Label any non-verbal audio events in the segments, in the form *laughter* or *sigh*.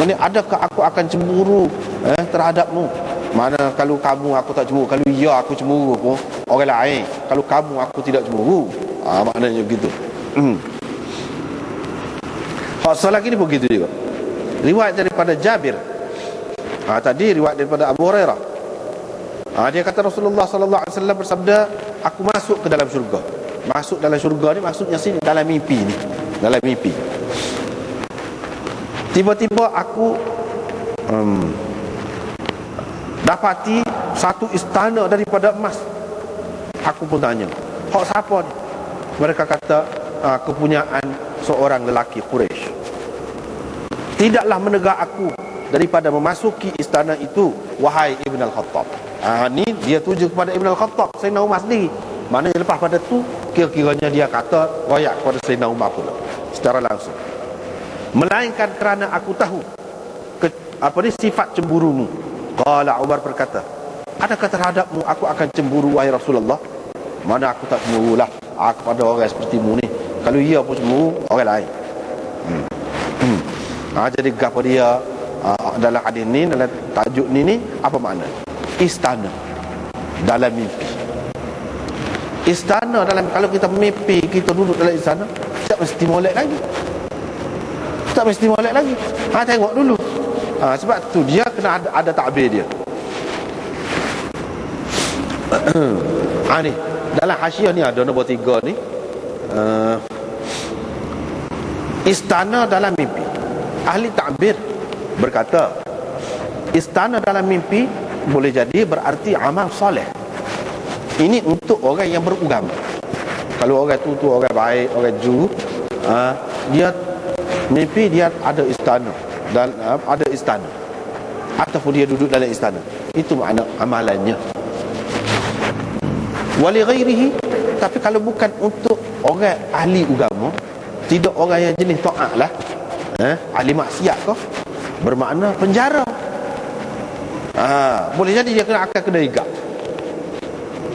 Yang ni adakah aku akan cemburu eh, terhadapmu? Mana kalau kamu aku tak cemburu, kalau ya aku cemburu pun orang lain. Kalau kamu aku tidak cemburu. Ha, maknanya begitu. Hmm. Hak lagi ni begitu juga. Riwayat daripada Jabir. Ha, tadi riwayat daripada Abu Hurairah. Ha, dia kata Rasulullah sallallahu alaihi wasallam bersabda, aku masuk ke dalam syurga. Masuk dalam syurga ni maksudnya sini dalam mimpi ni. Dalam mimpi. Tiba-tiba aku um, dapati satu istana daripada emas. Aku pun tanya, hak siapa ni? Mereka kata, uh, kepunyaan seorang lelaki Quraisy. Tidaklah menegak aku daripada memasuki istana itu, wahai Ibn Al-Khattab. Ah ni dia tuju kepada Ibn Al-Khattab, Sayyidina Umar sendiri. Mana lepas pada tu, kira-kiranya dia kata, royak kepada Sayyidina Umar pula. Secara langsung melainkan kerana aku tahu ke, apa ni sifat cemburumu. Qala Umar berkata adakah terhadapmu aku akan cemburu wahai Rasulullah? Mana aku tak cemburulah. Aku pada orang sepertimu ni. Kalau ia pun cemburu orang lain. Hmm. Hmm. Ha, jadi gapo dia? Uh, dalam hadis ni dalam tajuk ni ni apa makna? Istana dalam mimpi. Istana dalam kalau kita mimpi kita duduk dalam istana tak mesti molek lagi tak mesti molek lagi. Ha, tengok dulu. Ha, sebab tu dia kena ada, ada takbir dia. *clears throat* Ha, ni. Dalam hasyiah ni ada nombor tiga ni. Uh, istana dalam mimpi. Ahli takbir berkata istana dalam mimpi boleh jadi berarti amal soleh. Ini untuk orang yang berugama kalau orang tu tu orang baik orang ju uh, dia mimpi dia ada istana dan uh, ada istana. Ataupun dia duduk dalam istana. Itu makna amalannya. Wali ghairihi tapi kalau bukan untuk orang ahli agama tidak orang yang jenis taat lah. Eh, ahli maksiat kau. Bermakna penjara. Ha, boleh jadi dia kena akan kena igak.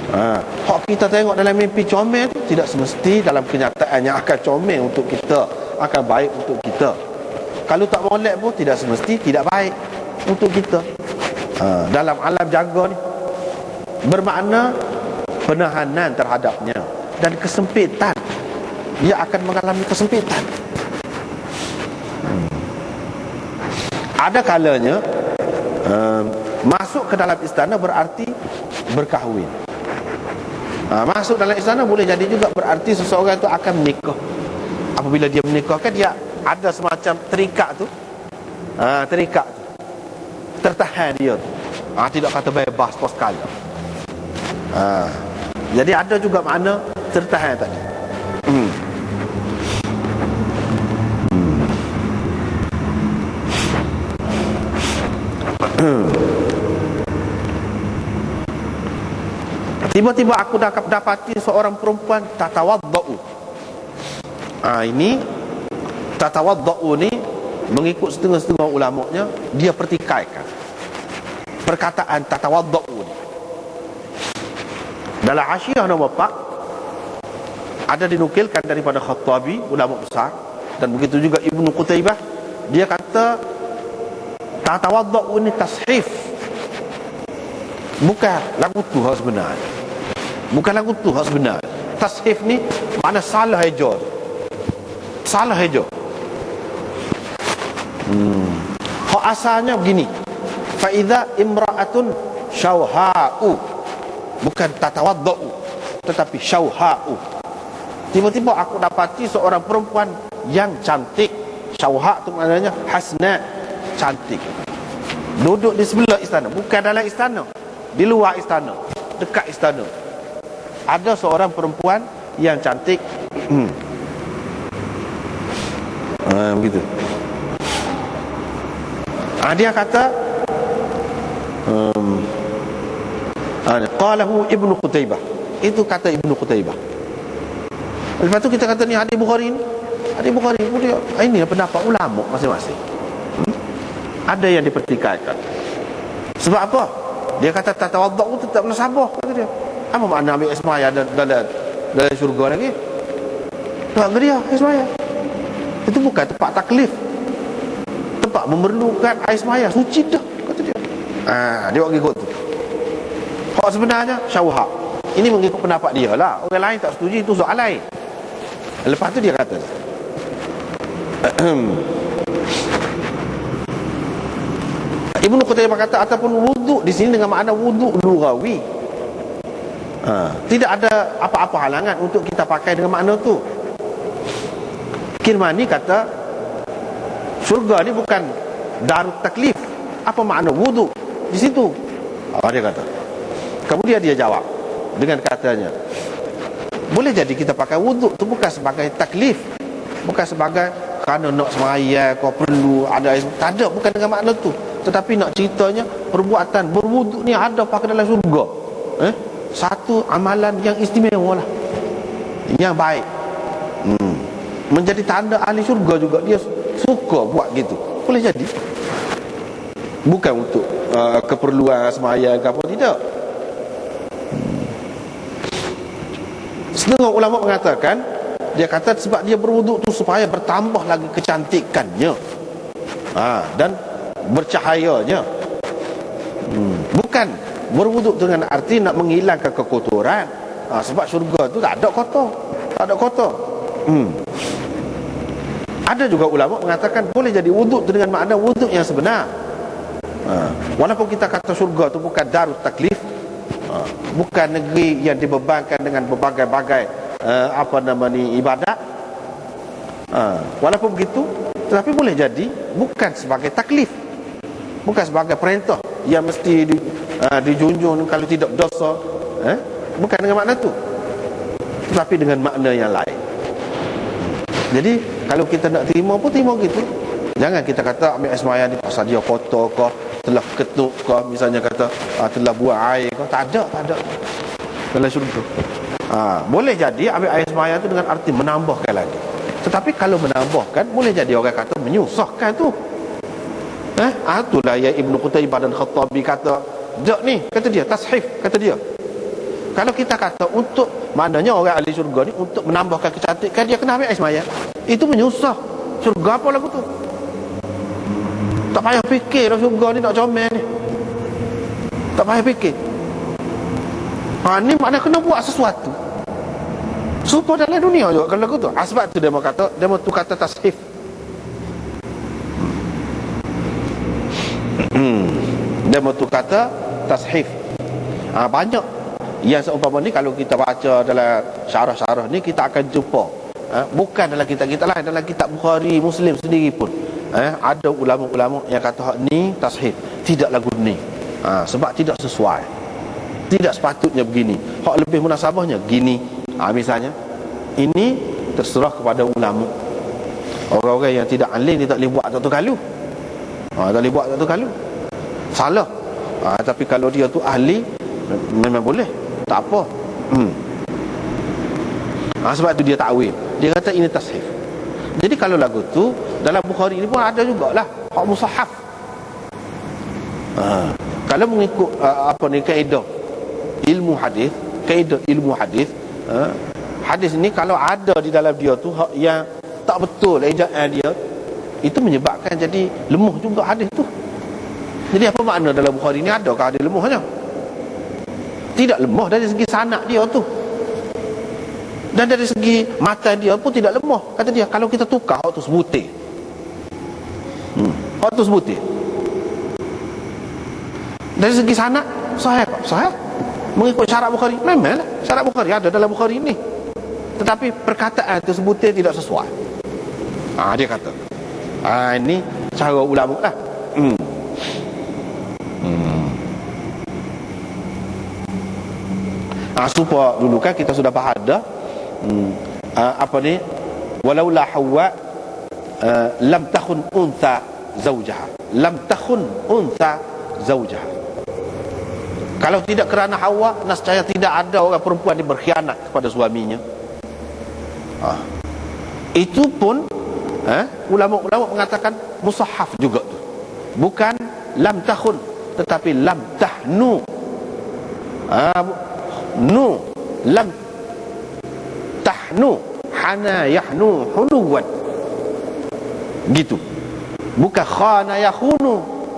Ha, hak kita tengok dalam mimpi comel tidak semesti dalam kenyataan yang akan comel untuk kita akan baik untuk kita. Kalau tak molek pun tidak semesti tidak baik untuk kita. Ha, dalam alam jaga ni bermakna penahanan terhadapnya dan kesempitan. Dia akan mengalami kesempitan. Hmm. ada kalanya um, masuk ke dalam istana berarti berkahwin. Ha, masuk dalam istana boleh jadi juga berarti seseorang itu akan menikah apabila dia menikahkan dia ada semacam terikat tu. Ha, terikat tu. Tertahan dia tu. Ha, tidak kata bebas pos sekali. Ha, jadi ada juga makna tertahan tadi. Hmm. Hmm. *coughs* Tiba-tiba aku dapat dapati seorang perempuan tatawaddau ha, ini tatawaddau ni mengikut setengah-setengah ulamanya dia pertikaikan perkataan tatawaddau ni dalam hasyiah nombor 4 ada dinukilkan daripada Khattabi ulama besar dan begitu juga Ibnu Qutaibah dia kata tatawaddau ni tashif. Bukan lagu tu sebenarnya bukan lagu tu sebenarnya tashif ni mana salah aja salah aja hmm. hak asalnya begini. Fa idza imra'atun syauha'u. Bukan tatawaddau tetapi syauha'u. Tiba-tiba aku dapati seorang perempuan yang cantik. Syauha' tu maknanya hasna cantik. Duduk di sebelah istana bukan dalam istana. Di luar istana dekat istana. Ada seorang perempuan yang cantik. Hmm ha, begitu. Ha, dia kata um, ha, qalahu ibnu Qutaibah itu kata ibnu Qutaibah lepas tu kita kata ni hadis Bukhari ni. Hadis Bukhari pun dia ini pendapat ulama masing-masing. Hmm? ada yang dipertikaikan. Sebab apa? Dia kata tatawaddak tu tetap nasabah kata dia. Apa makna ambil ismaya dalam dalam, dalam syurga lagi? Tak dia ismaya itu bukan tempat taklif. Tempat memerlukan air semaya suci dah kata dia ha, dia buat ikut tu hak sebenarnya syawha ini mengikut pendapat dia lah orang lain tak setuju itu soal lain lepas tu dia kata *clears throat* Ibnu Qutaybah kata ataupun wuduk di sini dengan makna wuduk lughawi. Ha, tidak ada apa-apa halangan untuk kita pakai dengan makna tu. Kirmani kata surga ni bukan darut taklif. Apa makna wuduk di situ? Apa dia kata? Kemudian dia jawab dengan katanya, boleh jadi kita pakai wuduk tu bukan sebagai taklif, bukan sebagai kerana nak semaya kau perlu ada tak ada bukan dengan makna tu tetapi nak ceritanya perbuatan berwuduk ni ada pakai dalam surga eh? satu amalan yang istimewa lah yang baik hmm. Menjadi tanda ahli surga juga dia suka buat gitu. Boleh jadi. Bukan untuk uh, keperluan semaya ke apa tidak. Setengah ulama mengatakan dia kata sebab dia berwuduk tu supaya bertambah lagi kecantikannya. Ha, dan bercahayanya. Hmm. bukan berwuduk dengan arti nak menghilangkan kekotoran. Ha, sebab syurga tu tak ada kotor. Tak ada kotor hmm. ada juga ulama mengatakan boleh jadi wuduk dengan makna wuduk yang sebenar ha. walaupun kita kata syurga tu bukan darut taklif ha. bukan negeri yang dibebankan dengan berbagai-bagai uh, apa nama ni ibadat ha. walaupun begitu tetapi boleh jadi bukan sebagai taklif bukan sebagai perintah yang mesti di, uh, dijunjung kalau tidak dosa eh? bukan dengan makna tu tetapi dengan makna yang lain jadi kalau kita nak terima pun terima gitu. Jangan kita kata ambil asmaya ni pasal dia kotor ke telah ketuk ke misalnya kata uh, telah buat air ke tak ada tak ada. Dalam syurga ha, boleh jadi ambil air semaya tu dengan arti menambahkan lagi. Tetapi kalau menambahkan boleh jadi orang kata menyusahkan tu. Eh? Ah, itulah yang Ibn Qutaybah dan Khattabi kata. Dek ni, kata dia, tashif, kata dia Kalau kita kata untuk Maknanya orang ahli syurga ni Untuk menambahkan kecantikan dia kena ambil air semaya Itu menyusah. Syurga apa lagu tu? Tak payah fikir lah syurga ni nak comel ni. Tak payah fikir. Ha ni maknanya kena buat sesuatu. Supaya dalam dunia juga kalau lagu tu. Ha, Sebab tu dia mau kata Dia mau tu kata tashif Hmm. Dia betul kata tashif. Ha, banyak yang seumpama ni kalau kita baca dalam syarah-syarah ni kita akan jumpa ha, bukan dalam kitab-kitab lain dalam kitab Bukhari Muslim sendiri pun ha, ada ulama-ulama yang kata hak ni tashif tidak lagu ni. Ha, sebab tidak sesuai. Tidak sepatutnya begini. Hak lebih munasabahnya gini. Ha, misalnya ini terserah kepada ulama. Orang-orang yang tidak alim dia tak boleh buat satu kalu. Ha, tak boleh buat satu kalu. Salah. Ha, tapi kalau dia tu ahli memang boleh tak apa. Hmm. ha, sebab tu dia takwil dia kata ini tashif. Jadi kalau lagu tu dalam Bukhari ni pun ada jugalah. Hak musahaf ha, kalau mengikut uh, apa ni kaedah ilmu hadis kaedah ilmu hadis uh, hadis ni kalau ada di dalam dia tu yang tak betul ejaan dia itu menyebabkan jadi lemah juga hadis tu. Jadi apa makna dalam Bukhari ni adakah ada lemahnya? Tidak lemah dari segi sanak dia tu. Dan dari segi mata dia pun tidak lemah. Kata dia kalau kita tukar hak tu sebutir. Hmm. Hak tu sebutir. Dari segi sanak sahih tak? Sahih. Mengikut syarat Bukhari. Memang syarat Bukhari ada dalam Bukhari ni. Tetapi perkataan tu sebutir tidak sesuai. Ha, dia kata. Ha, ini cara ulama lah. Hmm. Ha, supaya dulu kan kita sudah bahas dah. Hmm. ha, apa ni? Walau la hawa uh, lam takhun untha zaujaha lam takhun untha zaujaha kalau tidak kerana hawa nascaya tidak ada orang perempuan yang berkhianat kepada suaminya. Ha. itu pun eh, ulama-ulama mengatakan musahaf juga tu. Bukan lam takhun tetapi lam tahnu. Ha, nu lam tahnu. Hana yahnu hunuwan gitu. Bukan khana yakhunu